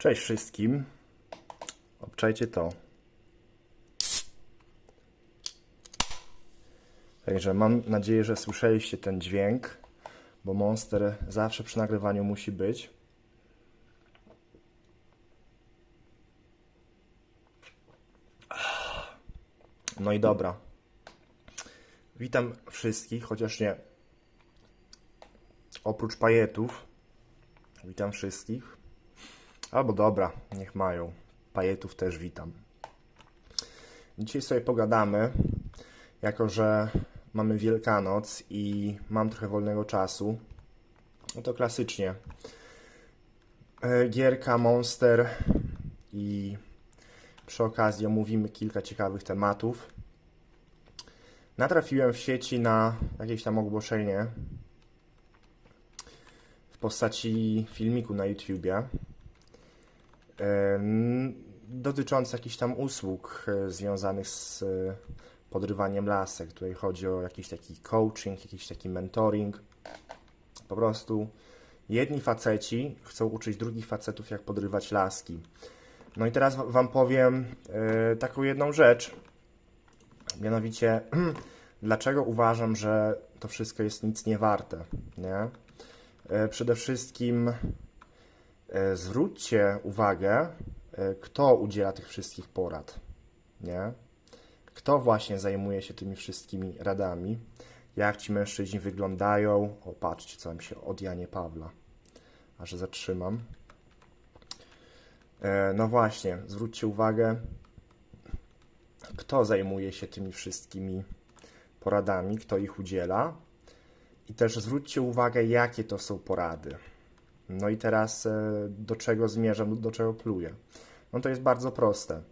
Cześć wszystkim. Obczajcie to. Także mam nadzieję, że słyszeliście ten dźwięk, bo monster zawsze przy nagrywaniu musi być. No i dobra. Witam wszystkich, chociaż nie oprócz pajetów. Witam wszystkich. Albo dobra, niech mają. Pajetów też witam. Dzisiaj sobie pogadamy, jako że mamy Wielkanoc i mam trochę wolnego czasu. No to klasycznie. E, Gierka, Monster i przy okazji omówimy kilka ciekawych tematów. Natrafiłem w sieci na jakieś tam ogłoszenie w postaci filmiku na YouTubie dotyczące jakichś tam usług e, związanych z e, podrywaniem lasek. Tutaj chodzi o jakiś taki coaching, jakiś taki mentoring. Po prostu jedni faceci chcą uczyć drugich facetów, jak podrywać laski. No i teraz wa- Wam powiem e, taką jedną rzecz. Mianowicie, dlaczego uważam, że to wszystko jest nic nie warte, nie? Przede wszystkim zwróćcie uwagę, e, kto udziela tych wszystkich porad, nie? Kto właśnie zajmuje się tymi wszystkimi radami, jak ci mężczyźni wyglądają. O, patrzcie, co mi się od Janie Pawla. Aż zatrzymam. E, No właśnie, zwróćcie uwagę, kto zajmuje się tymi wszystkimi poradami, kto ich udziela. I też zwróćcie uwagę, jakie to są porady. No i teraz e, do czego zmierzam, do czego pluję. No to jest bardzo proste.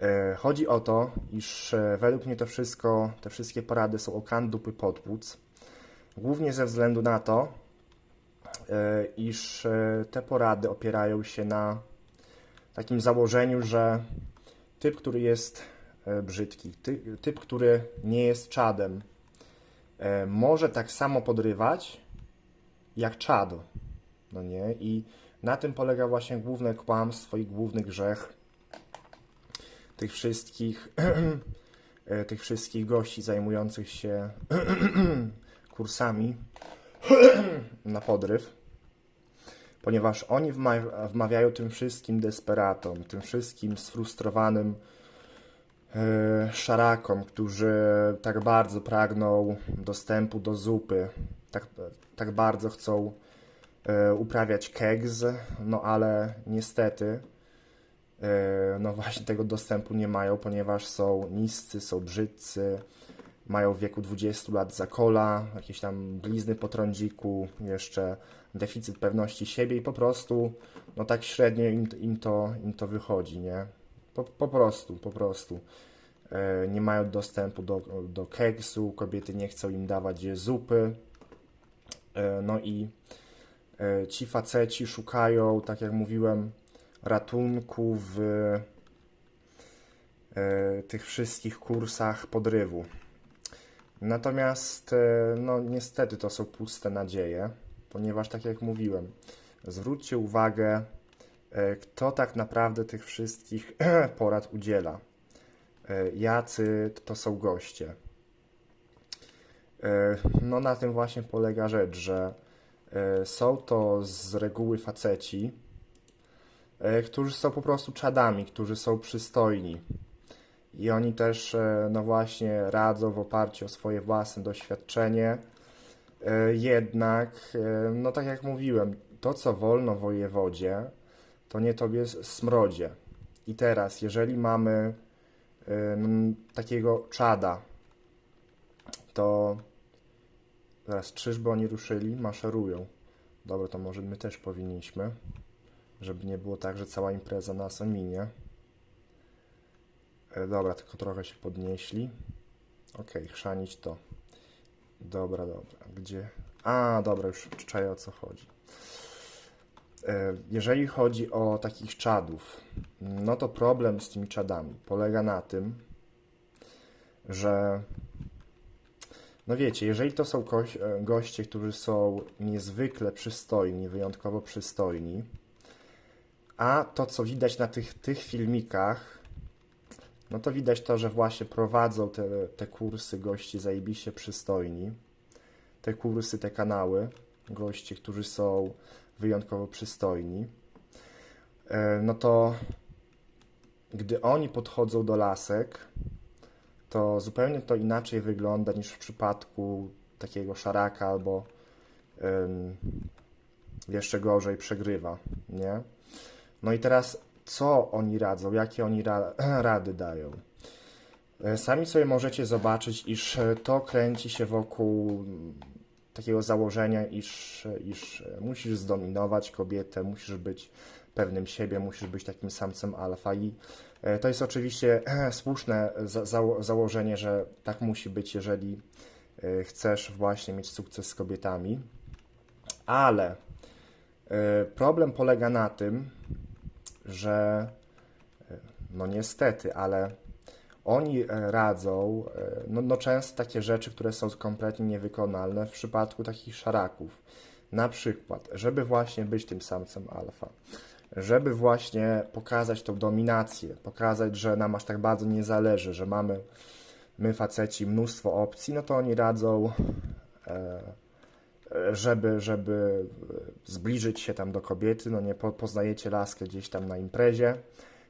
E, Chodzi o to, iż e, według mnie to wszystko, te wszystkie porady są o kan dupy podpłuc. Głównie ze względu na to, iż te porady opierają się na takim założeniu, że typ, który jest brzydki, ty, typ, który nie jest czadem, może tak samo podrywać jak czado. No nie? I na tym polega właśnie główne kłamstwo i główny grzech tych wszystkich tych wszystkich gości zajmujących się kursami na podryw, ponieważ oni wma- wmawiają tym wszystkim desperatom, tym wszystkim sfrustrowanym e, szarakom, którzy tak bardzo pragną dostępu do zupy, tak, tak bardzo chcą uprawiać kegz, no ale niestety e, no właśnie tego dostępu nie mają, ponieważ są niscy, są brzydcy, mają w wieku 20 lat zakola, jakieś tam blizny po trądziku, jeszcze deficyt pewności siebie i po prostu no tak średnio im, im, to, im to wychodzi, nie? Po, po prostu, po prostu. E, nie mają dostępu do, do keksu, kobiety nie chcą im dawać zupy, e, no i e, ci faceci szukają, tak jak mówiłem, ratunku w e, tych wszystkich kursach podrywu. Natomiast, e, no niestety to są puste nadzieje, ponieważ tak jak mówiłem, zwróćcie uwagę, e, kto tak naprawdę tych wszystkich porad udziela. E, Jacy to są goście. E, No na tym właśnie polega rzecz, że e, są to z reguły faceci, e, którzy są po prostu czadami, którzy są przystojni. I oni też, e, no właśnie, radzą w oparciu o swoje własne doświadczenie. E, Jednak, e, no tak jak mówiłem, to co wolno wojewodzie, to nie tobie smrodzie. I teraz, jeżeli mamy e, takiego czada, to zaraz, czyżby oni ruszyli? Maszerują. Dobra, to może my też powinniśmy, żeby nie było tak, że cała impreza nas ominie. E, Dobra, tylko trochę się podnieśli. Okej, chrzanić to. Dobra, dobra. Gdzie? A, dobra, już czaję o co chodzi. E, Jeżeli chodzi o takich czadów, no to problem z tymi czadami polega na tym, że no wiecie, jeżeli to są e, goście, którzy są niezwykle przystojni, wyjątkowo przystojni, A to, co widać na tych, tych filmikach, no to widać to, że właśnie prowadzą te, te kursy gości zajebiście przystojni. Te kursy, te kanały, goście, którzy są wyjątkowo przystojni. E, No to gdy oni podchodzą do lasek, to zupełnie to inaczej wygląda niż w przypadku takiego szaraka albo jeszcze gorzej przegrywa, nie? No i teraz co oni radzą, jakie oni ra rady dają? E, Sami sobie możecie zobaczyć, iż e, to kręci się wokół mm, takiego założenia, iż, iż e, musisz zdominować kobietę, musisz być pewnym siebie, musisz być takim samcem alfa i to jest oczywiście słuszne za zało założenie, że tak musi być, jeżeli e, chcesz właśnie mieć sukces z kobietami, ale e, problem polega na tym, że e, no niestety, ale oni e, radzą e, no, no często takie rzeczy, które są kompletnie niewykonalne w przypadku takich szaraków. Na przykład, żeby właśnie być tym samcem alfa, żeby właśnie pokazać tą dominację, pokazać, że nam aż tak bardzo nie zależy, że mamy my faceci mnóstwo opcji, no to oni radzą e, żeby, żeby zbliżyć się tam do kobiety, no nie po, poznajecie laskę gdzieś tam na imprezie,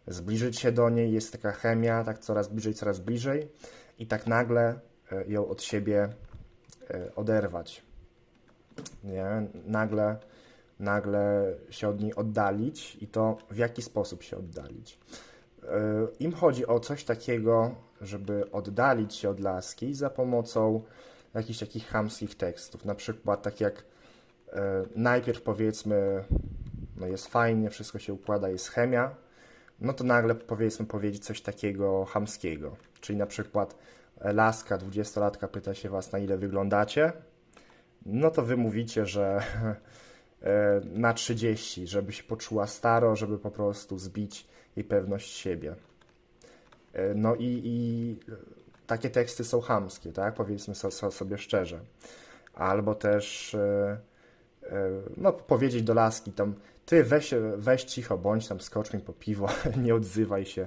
zbliżyć się do niej, jest taka chemia, tak coraz bliżej, coraz bliżej i tak nagle e, ją od siebie e, oderwać. Nie? Nagle, nagle się od niej oddalić i to w jaki sposób się oddalić. E, Im chodzi o coś takiego, żeby oddalić się od laski za pomocą jakichś takich chamskich tekstów. Na przykład tak jak e, najpierw powiedzmy, no jest fajnie, wszystko się układa, jest chemia, no to nagle powiedzmy powiedzieć coś takiego chamskiego. Czyli na przykład e, laska, dwudziestolatka pyta się was, na ile wyglądacie, no to wy mówicie, że na 30, żeby się poczuła staro, żeby po prostu zbić jej pewność siebie. E, No i, i takie teksty są chamskie, tak? Powiedzmy so, so, sobie szczerze. Albo też e, e, no, powiedzieć do laski tam, ty weź, weź cicho, bądź tam, skocz mi po piwo, nie odzywaj się.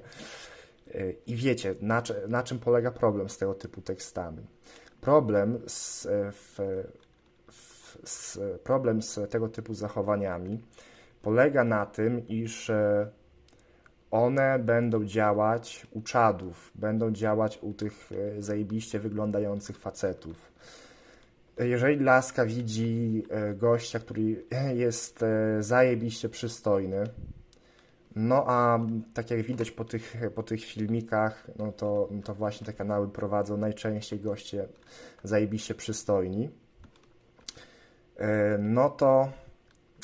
E, I wiecie, na, na czym polega problem z tego typu tekstami? Problem z, e, w, z, problem z tego typu zachowaniami polega na tym, iż e, one będą działać u czadów, będą działać u tych e, zajebiście wyglądających facetów. Jeżeli laska widzi e, gościa, który jest zajebiście przystojny, no a tak jak widać po tych, po tych filmikach, no to, to właśnie te kanały prowadzą najczęściej goście zajebiście przystojni, no to,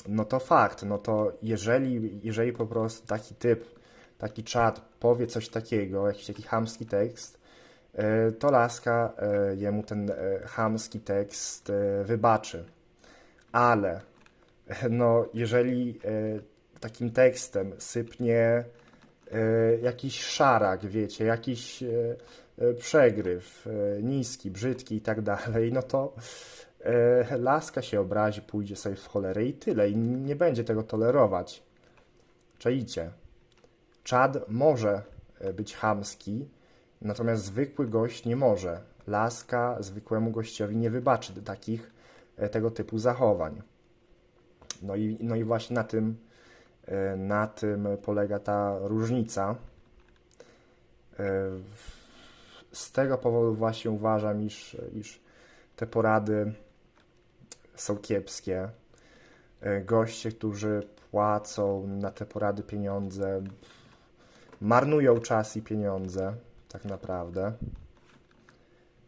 no to fakt, no to jeżeli, jeżeli po prostu taki typ taki czat powie coś takiego, jakiś taki chamski tekst, e, to laska e, jemu ten e, chamski tekst e, wybaczy. Ale e, no, jeżeli e, takim tekstem sypnie e, jakiś szarak, wiecie, jakiś e, e, przegryw, e, niski, brzydki i tak dalej, no to e, laska się obrazi, pójdzie sobie w cholerę i tyle. I nie będzie tego tolerować. Czaicie? Czad może e, być chamski, natomiast zwykły gość nie może. Laska zwykłemu gościowi nie wybaczy takich e, tego typu zachowań. No i, no i właśnie na tym, e, na tym polega ta różnica. E, Z tego powodu właśnie uważam, iż, iż te porady są kiepskie. E, Goście, którzy płacą na te porady pieniądze, marnują czas i pieniądze, tak naprawdę.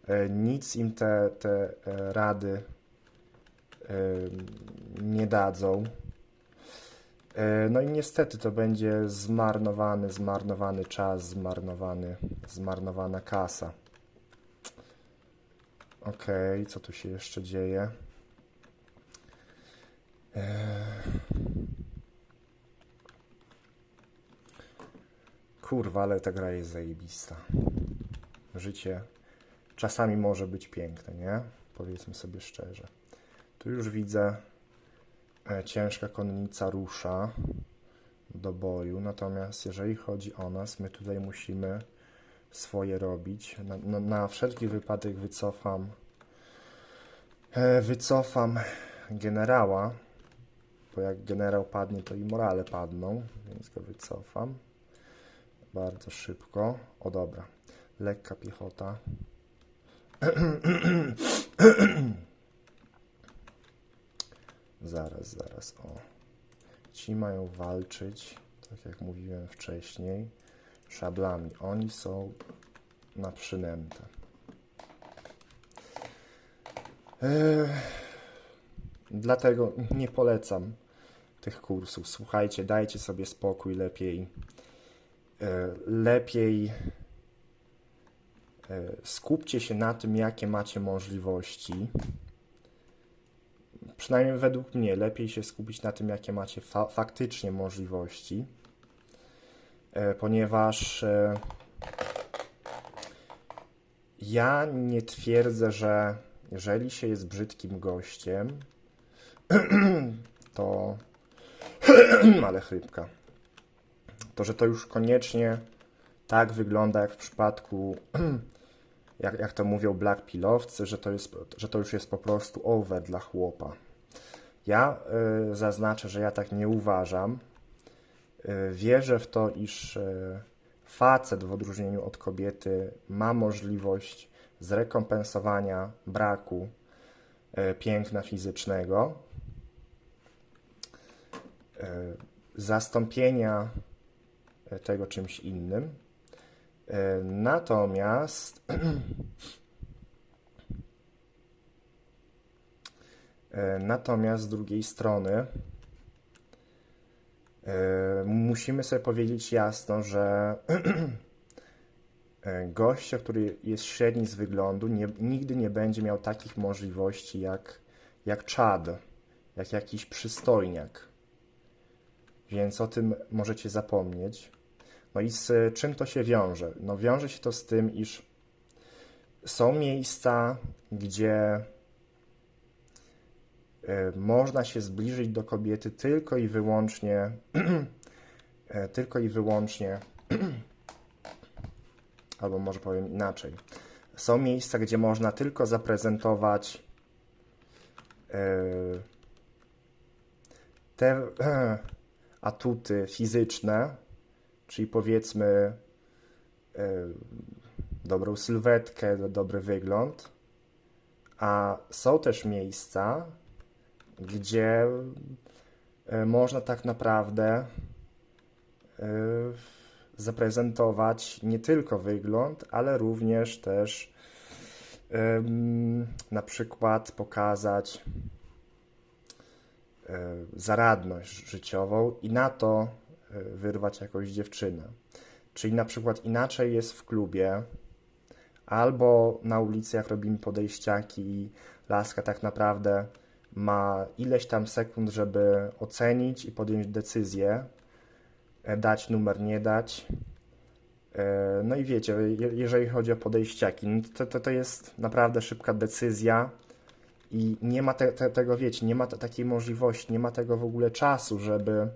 E, Nic im te, te e, rady nie dadzą. No i niestety to będzie zmarnowany, zmarnowany czas, zmarnowany, zmarnowana kasa. Okej, co tu się jeszcze dzieje? Kurwa, ale ta gra jest zajebista. Życie czasami może być piękne, nie? Powiedzmy sobie szczerze. Tu już widzę, e, ciężka konnica rusza. do boju. Natomiast jeżeli chodzi o nas, my tutaj musimy swoje robić. Na, na, na wszelki wypadek wycofam e, wycofam generała, bo jak generał padnie, to i morale padną, więc go wycofam bardzo szybko. O dobra, lekka piechota. Zaraz, zaraz, o. Ci mają walczyć, tak jak mówiłem wcześniej, szablami. Oni są na przynętę. Eee, dlatego nie polecam tych kursów. Słuchajcie, dajcie sobie spokój lepiej. E, lepiej e, skupcie się na tym, jakie macie możliwości. Przynajmniej według mnie, lepiej się skupić na tym, jakie macie fa faktycznie możliwości, e, ponieważ ja nie twierdzę, że jeżeli się jest brzydkim gościem, to ale chrypka to że to już koniecznie tak wygląda jak w przypadku, jak, jak to mówią black pillowcy, że to, jest, że to już jest po prostu over dla chłopa. Ja y, zaznaczę, że ja tak nie uważam. Y, wierzę w to, iż y, facet w odróżnieniu od kobiety ma możliwość zrekompensowania braku y, piękna fizycznego, zastąpienia tego czymś innym. E, Natomiast e, natomiast z drugiej strony e, musimy sobie powiedzieć jasno, że gościa, który jest średni z wyglądu, nie, nigdy nie będzie miał takich możliwości jak, jak Chad, jak jakiś przystojniak. Więc o tym możecie zapomnieć. No i z czym to się wiąże? No wiąże się to z tym, iż są miejsca, gdzie e, można się zbliżyć do kobiety tylko i wyłącznie e, tylko i wyłącznie albo może powiem inaczej. Są miejsca, gdzie można tylko zaprezentować e, te atuty fizyczne, czyli powiedzmy e, dobrą sylwetkę, dobry wygląd, a są też miejsca, gdzie e, można tak naprawdę e, zaprezentować nie tylko wygląd, ale również też na przykład pokazać zaradność życiową i na to E, wyrwać jakąś dziewczynę. Czyli na przykład inaczej jest w klubie, albo na ulicy, jak robimy podejściaki i laska tak naprawdę ma ileś tam sekund, żeby ocenić i podjąć decyzję, e, dać numer, nie dać. E, no i wiecie, jeżeli chodzi o podejściaki, no to, to, to jest naprawdę szybka decyzja i nie ma te, te, tego, wiecie, nie ma takiej możliwości, nie ma tego w ogóle czasu, żeby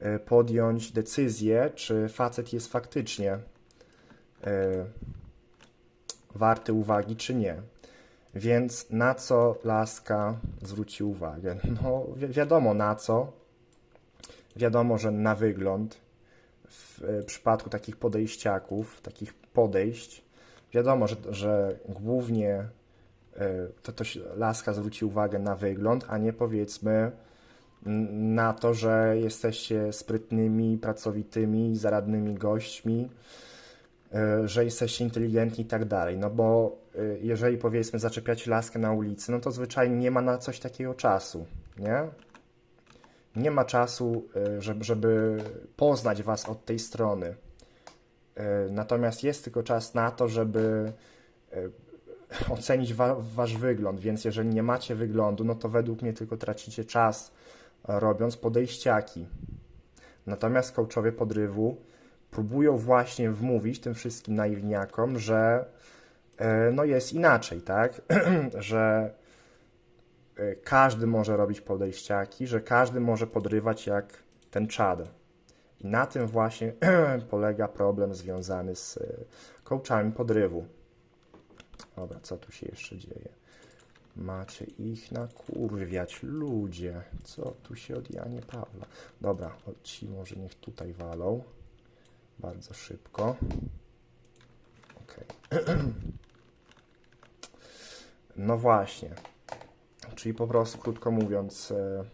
E, podjąć decyzję, czy facet jest faktycznie e, warty uwagi, czy nie. Więc na co laska zwróci uwagę? No, wi wiadomo na co. Wiadomo, że na wygląd w e, przypadku takich podejściaków, takich podejść, wiadomo, że, że głównie to, to laska zwróci uwagę na wygląd, a nie powiedzmy na to, że jesteście sprytnymi, pracowitymi, zaradnymi gośćmi, e, że jesteście inteligentni i tak dalej. No bo e, jeżeli powiedzmy zaczepiacie laskę na ulicy, no to zwyczajnie nie ma na coś takiego czasu, nie? Nie ma czasu, e, żeby, żeby poznać was od tej strony. Natomiast jest tylko czas na to, żeby ocenić wa wasz wygląd, więc jeżeli nie macie wyglądu, no to według mnie tylko tracicie czas robiąc podejściaki. Natomiast coachowie podrywu próbują właśnie wmówić tym wszystkim naiwniakom, że e, no jest inaczej, tak? że e, każdy może robić podejściaki, że każdy może podrywać jak ten czad. I na tym właśnie polega problem związany z e, coachami podrywu. Dobra, co tu się jeszcze dzieje? Macie ich nakurwiać, ludzie. Co tu się od Janie Pawła? Dobra, ci może niech tutaj walą. Bardzo szybko. Okej. No właśnie. Czyli po prostu, krótko mówiąc, e,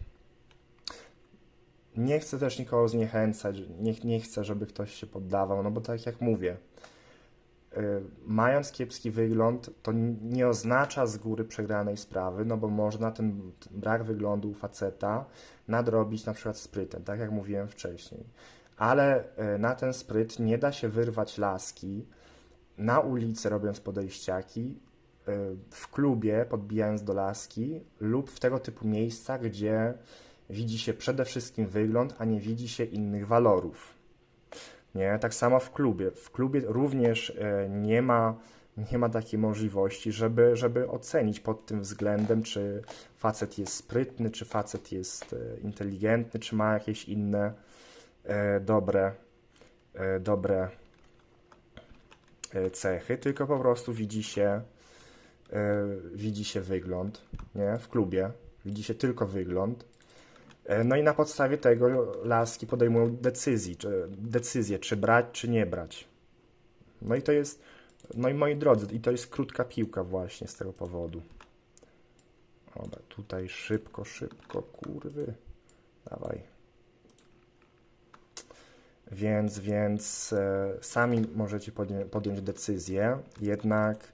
nie chcę też nikogo zniechęcać, nie, nie chcę, żeby ktoś się poddawał, no bo tak jak mówię, mając kiepski wygląd, to nie oznacza z góry przegranej sprawy, no bo można ten, brak wyglądu faceta nadrobić na przykład sprytem, tak jak mówiłem wcześniej. Ale y, na ten spryt nie da się wyrwać laski na ulicy robiąc podejściaki, y, w klubie podbijając do laski lub w tego typu miejscach, gdzie widzi się przede wszystkim wygląd, a nie widzi się innych walorów. Nie? Tak samo w klubie. W klubie również e, nie ma, nie ma takiej możliwości, żeby, żeby ocenić pod tym względem, czy facet jest sprytny, czy facet jest e, inteligentny, czy ma jakieś inne e, dobre, dobre cechy, tylko po prostu widzi się, widzi się wygląd nie? w klubie. Widzi się tylko wygląd. E, No i na podstawie tego laski podejmują decyzji, czy, decyzję, czy brać, czy nie brać. No i to jest, no i moi drodzy, i to jest krótka piłka właśnie z tego powodu. Dobra, tutaj szybko, szybko, kurwy. Dawaj. Więc, więc e, sami możecie podję, podjąć decyzję, jednak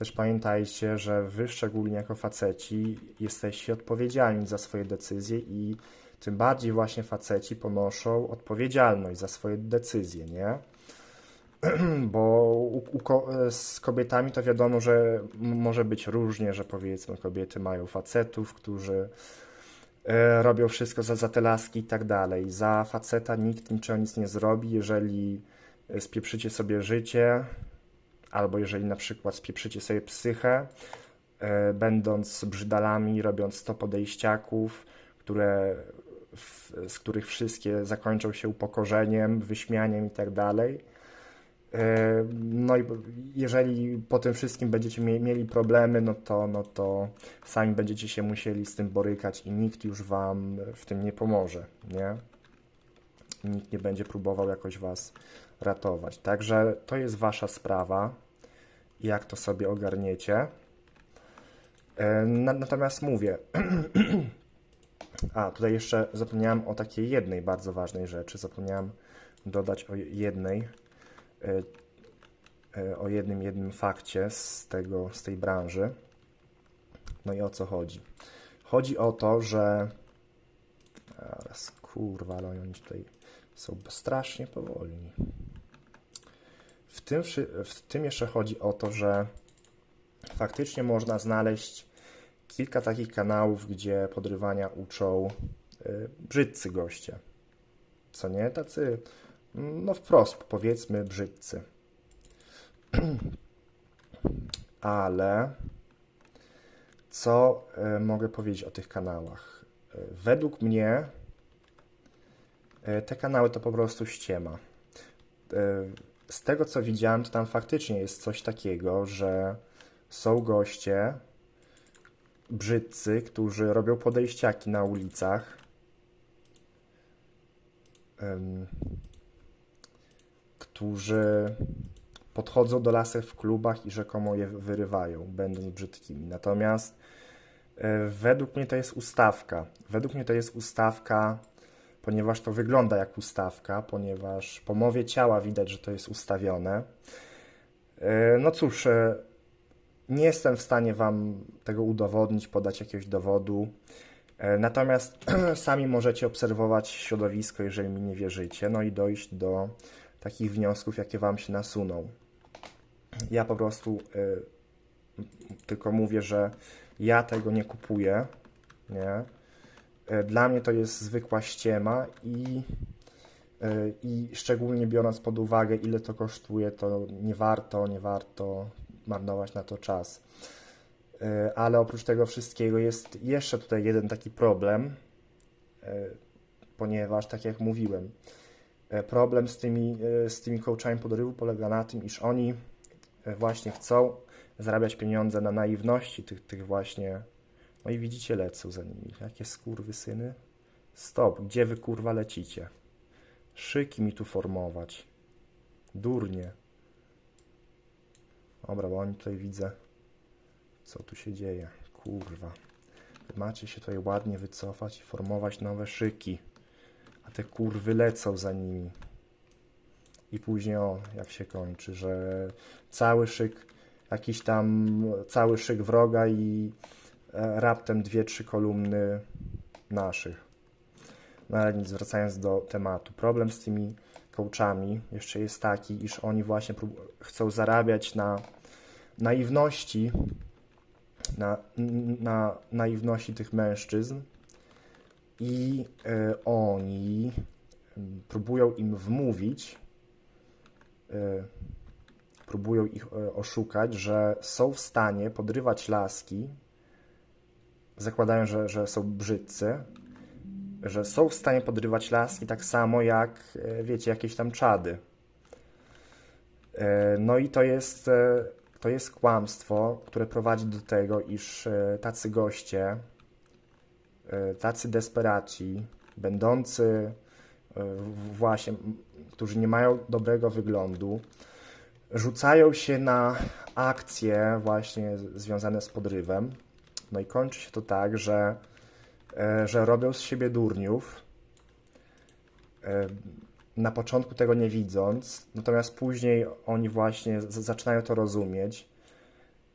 też pamiętajcie, że wy szczególnie jako faceci jesteście odpowiedzialni za swoje decyzje i tym bardziej właśnie faceci ponoszą odpowiedzialność za swoje decyzje, nie? Bo u, u, z kobietami to wiadomo, że może być różnie, że powiedzmy kobiety mają facetów, którzy e, robią wszystko za, za te laski i tak dalej. Za faceta nikt niczego nic nie zrobi, jeżeli e, spieprzycie sobie życie, albo jeżeli na przykład spieprzycie sobie psychę, e, będąc brzydalami, robiąc 100 podejściaków, które, z których wszystkie zakończą się upokorzeniem, wyśmianiem i tak. E, No i jeżeli po tym wszystkim będziecie mie- mieli problemy, no to, no to sami będziecie się musieli z tym borykać i nikt już wam w tym nie pomoże, nie? Nikt nie będzie próbował jakoś was ratować. Także to jest wasza sprawa, jak to sobie ogarniecie. E, na- Natomiast mówię, a tutaj jeszcze zapomniałem o takiej jednej bardzo ważnej rzeczy. Zapomniałem dodać o jednej, e, e, o jednym, jednym fakcie z tego, z tej branży. No i o co chodzi? Chodzi o to, że Teraz, kurwa, ale oni tutaj są strasznie powolni. W tym, w tym jeszcze chodzi o to, że faktycznie można znaleźć kilka takich kanałów, gdzie podrywania uczą y, brzydcy goście. Co nie? Tacy, no wprost powiedzmy, brzydcy. Ale co y, mogę powiedzieć o tych kanałach? Y, Według mnie te kanały to po prostu ściema. Z tego co widziałem, to tam faktycznie jest coś takiego, że są goście brzydcy, którzy robią podejściaki na ulicach. Którzy podchodzą do lasek w klubach i rzekomo je wyrywają, będąc brzydkimi. Natomiast e, według mnie to jest ustawka. Według mnie to jest ustawka, ponieważ to wygląda jak ustawka, ponieważ po mowie ciała widać, że to jest ustawione. E, No cóż, e, nie jestem w stanie Wam tego udowodnić, podać jakiegoś dowodu. E, Natomiast sami możecie obserwować środowisko, jeżeli mi nie wierzycie, no i dojść do takich wniosków, jakie Wam się nasuną. Ja po prostu y, tylko mówię, że ja tego nie kupuję, nie? Y, Dla mnie to jest zwykła ściema i, y, i szczególnie biorąc pod uwagę, ile to kosztuje, to nie warto, nie warto marnować na to czas. Y, Ale oprócz tego wszystkiego jest jeszcze tutaj jeden taki problem, ponieważ tak jak mówiłem, E, Problem z tymi, e, z tymi coachami podrywu polega na tym, iż oni e, właśnie chcą zarabiać pieniądze na naiwności tych, tych właśnie. No i widzicie, lecą za nimi. Jakie skurwy syny? Stop, gdzie wy kurwa lecicie? Szyki mi tu formować. Durnie. Dobra, bo oni tutaj widzę, co tu się dzieje. Kurwa. Macie się tutaj ładnie wycofać i formować nowe szyki. A te kurwy lecą za nimi. I później o, jak się kończy, że cały szyk, jakiś tam cały szyk wroga i raptem dwie, trzy kolumny naszych. No ale nic, wracając do tematu. Problem z tymi coachami jeszcze jest taki, iż oni właśnie chcą zarabiać na naiwności, na, na naiwności tych mężczyzn i e, oni próbują im wmówić, e, próbują ich e, oszukać, że są w stanie podrywać laski, zakładają, że, że są brzydcy, że są w stanie podrywać laski tak samo jak, e, wiecie, jakieś tam czady. E, No i to jest, e, to jest kłamstwo, które prowadzi do tego, iż tacy goście, tacy desperaci, będący właśnie, którzy nie mają dobrego wyglądu, rzucają się na akcje właśnie związane z podrywem. No i kończy się to tak, że, e, że robią z siebie durniów, e, na początku tego nie widząc, natomiast później oni właśnie zaczynają to rozumieć.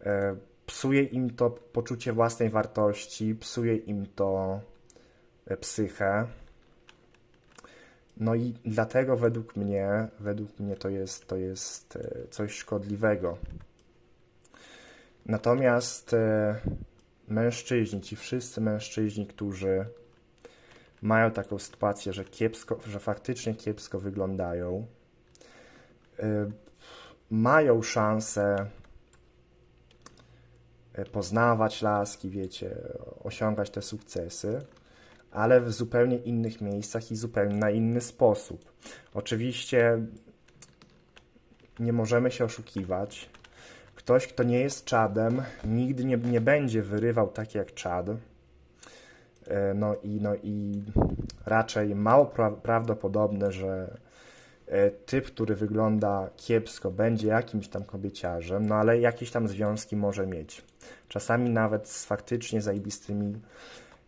E, Psuje im to poczucie własnej wartości, psuje im to psychę. No i dlatego według mnie, według mnie to jest, to jest coś szkodliwego. Natomiast mężczyźni, ci wszyscy mężczyźni, którzy mają taką sytuację, że kiepsko, że faktycznie kiepsko wyglądają, y, mają szansę y, poznawać laski, wiecie, osiągać te sukcesy, ale w zupełnie innych miejscach i zupełnie na inny sposób. Oczywiście nie możemy się oszukiwać. Ktoś, kto nie jest czadem, nigdy nie, nie będzie wyrywał tak jak czad. E, No i, no i raczej mało pra prawdopodobne, że e, typ, który wygląda kiepsko, będzie jakimś tam kobieciarzem, no ale jakieś tam związki może mieć. Czasami nawet z faktycznie zajebistymi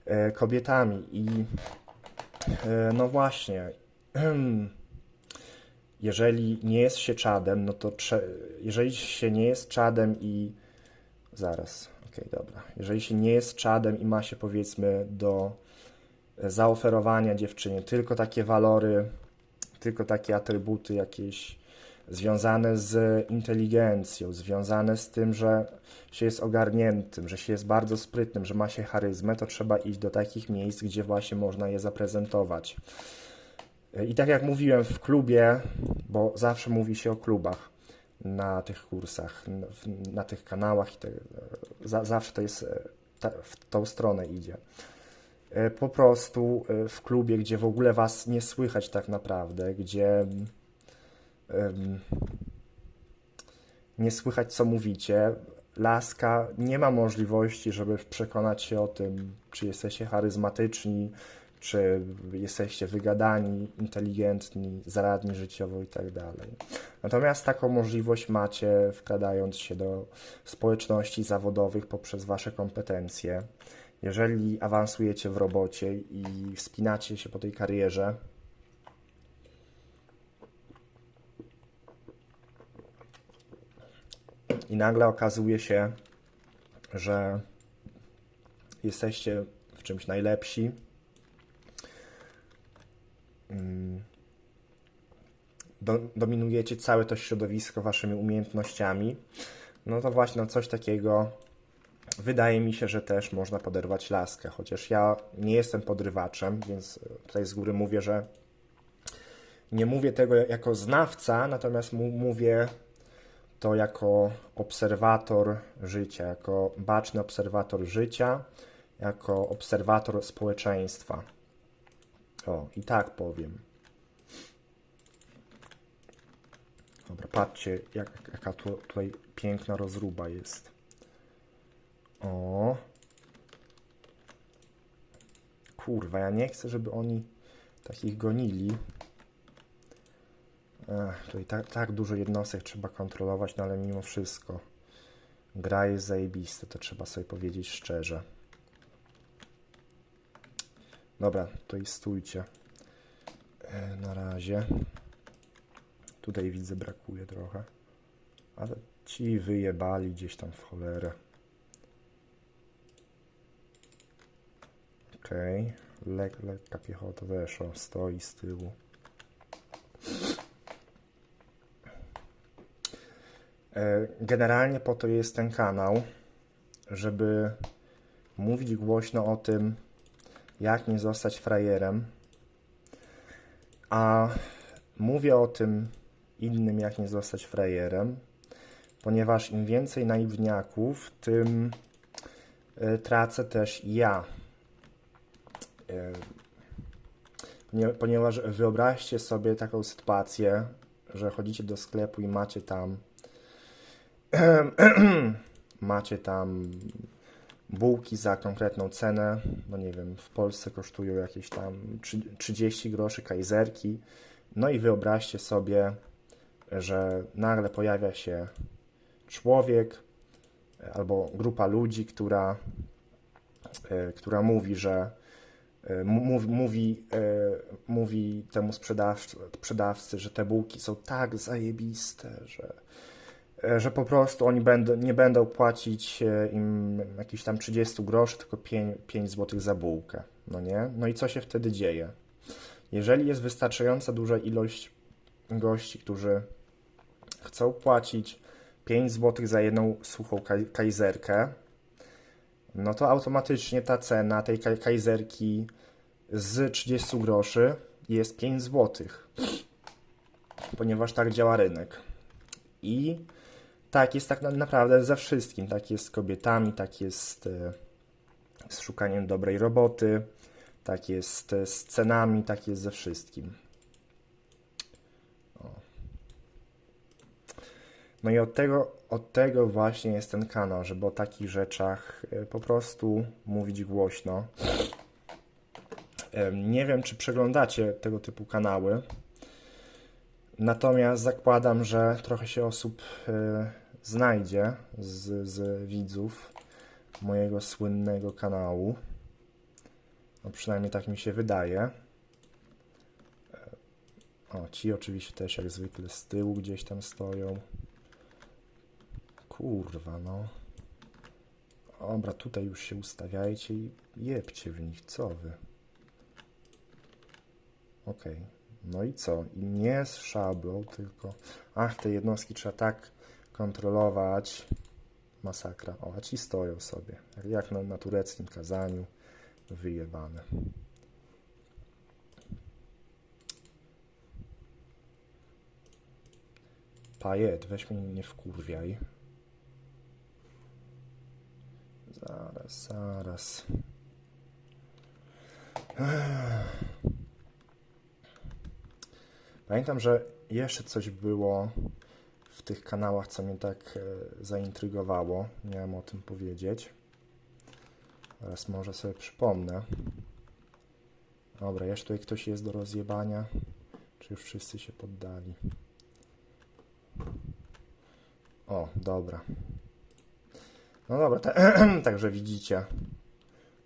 e, kobietami. I no właśnie, jeżeli nie jest się czadem, no to jeżeli się nie jest czadem i zaraz, okej, dobra. Jeżeli się nie jest czadem i ma się powiedzmy do zaoferowania dziewczynie tylko takie walory, tylko takie atrybuty jakieś związane z inteligencją, związane z tym, że się jest ogarniętym, że się jest bardzo sprytnym, że ma się charyzmę, to trzeba iść do takich miejsc, gdzie właśnie można je zaprezentować. I tak jak mówiłem w klubie, bo zawsze mówi się o klubach na tych kursach, na tych kanałach i te, za, zawsze to jest ta, w tą stronę idzie. E, Po prostu e, w klubie, gdzie w ogóle was nie słychać tak naprawdę, gdzie em, nie słychać co mówicie, laska nie ma możliwości, żeby przekonać się o tym, czy jesteście charyzmatyczni, czy jesteście wygadani, inteligentni, zaradni życiowo i tak. Natomiast taką możliwość macie wkradając się do społeczności zawodowych poprzez wasze kompetencje. Jeżeli awansujecie w robocie i wspinacie się po tej karierze, i nagle okazuje się, że jesteście w czymś najlepsi, do, dominujecie całe to środowisko waszymi umiejętnościami, no to właśnie na coś takiego wydaje mi się, że też można poderwać laskę. Chociaż ja nie jestem podrywaczem, więc tutaj z góry mówię, że nie mówię tego jako znawca, natomiast mówię to jako obserwator życia, jako baczny obserwator życia, jako obserwator społeczeństwa. O, i tak powiem. Dobra, patrzcie, jak, jaka tu, tutaj piękna rozruba jest. O. Kurwa, ja nie chcę, żeby oni takich gonili. Ech, tutaj tak, tak dużo jednostek trzeba kontrolować, no ale mimo wszystko. Gra jest zajebista, to trzeba sobie powiedzieć szczerze. Dobra, tutaj stójcie. E, Na razie. Tutaj widzę brakuje trochę. Ale ci wyjebali gdzieś tam w cholerę. Okej. Lek, lekka piechota weszła. Stoi z tyłu. E, Generalnie po to jest ten kanał, żeby mówić głośno o tym, jak nie zostać frajerem. A mówię o tym innym, jak nie zostać frajerem, ponieważ im więcej naiwniaków, tym y, tracę też ja. Y, ponie- Ponieważ wyobraźcie sobie taką sytuację, że chodzicie do sklepu i macie tam macie tam bułki za konkretną cenę, no nie wiem, w Polsce kosztują jakieś tam trzy- 30 groszy kajzerki, no i wyobraźcie sobie, że nagle pojawia się człowiek e, albo grupa ludzi, która, e, która mówi, że e, mówi, mówi temu sprzedawcy, sprzedawcy, że te bułki są tak zajebiste, że, że po prostu oni będą, nie będą płacić e, im jakichś tam 30 groszy, tylko 5, 5 zł za bułkę. No nie? No i co się wtedy dzieje? Jeżeli jest wystarczająca duża ilość gości, którzy chcą płacić 5 zł za jedną suchą kaj- kajzerkę, no to automatycznie ta cena tej kaj- kajzerki z 30 groszy jest 5 zł, ponieważ tak działa rynek. I tak jest tak na- naprawdę ze wszystkim. Tak jest z kobietami, tak jest e, z szukaniem dobrej roboty, tak jest e, z cenami, tak jest ze wszystkim. O. No i od tego, od tego właśnie jest ten kanał, żeby o takich rzeczach e, po prostu mówić głośno. Nie wiem, czy przeglądacie tego typu kanały. Natomiast zakładam, że trochę się osób e, znajdzie z, z widzów mojego słynnego kanału. No przynajmniej tak mi się wydaje. E, O, ci oczywiście też jak zwykle z tyłu gdzieś tam stoją. Kurwa, no. Dobra, tutaj już się ustawiajcie i jebcie w nich, co wy? Okej. No i co? I nie z szablą, tylko... Ach, te jednostki trzeba tak kontrolować. Masakra. O, a ci stoją sobie. Jak, na, na tureckim kazaniu. Wyjebane. Pajet, weź mnie nie wkurwiaj. Zaraz, zaraz. Pamiętam, że jeszcze coś było w tych kanałach, co mnie tak e, zaintrygowało. Miałem o tym powiedzieć. Teraz może sobie przypomnę. Dobra, jeszcze tutaj ktoś jest do rozjebania. Czy już wszyscy się poddali? O, dobra. No dobra, ta, także widzicie.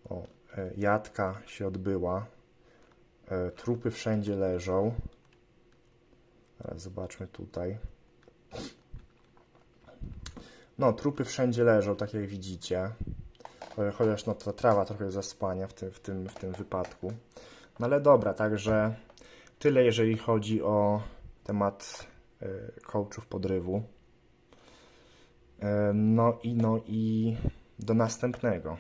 O, e, jadka się odbyła. E, Trupy wszędzie leżą. Teraz zobaczmy tutaj. No, trupy wszędzie leżą, tak jak widzicie. Cho- Chociaż no, ta trawa trochę zasłania w tym, w tym, w tym wypadku. No ale dobra, także tyle jeżeli chodzi o temat y, coachów podrywu. E, No i no i do następnego.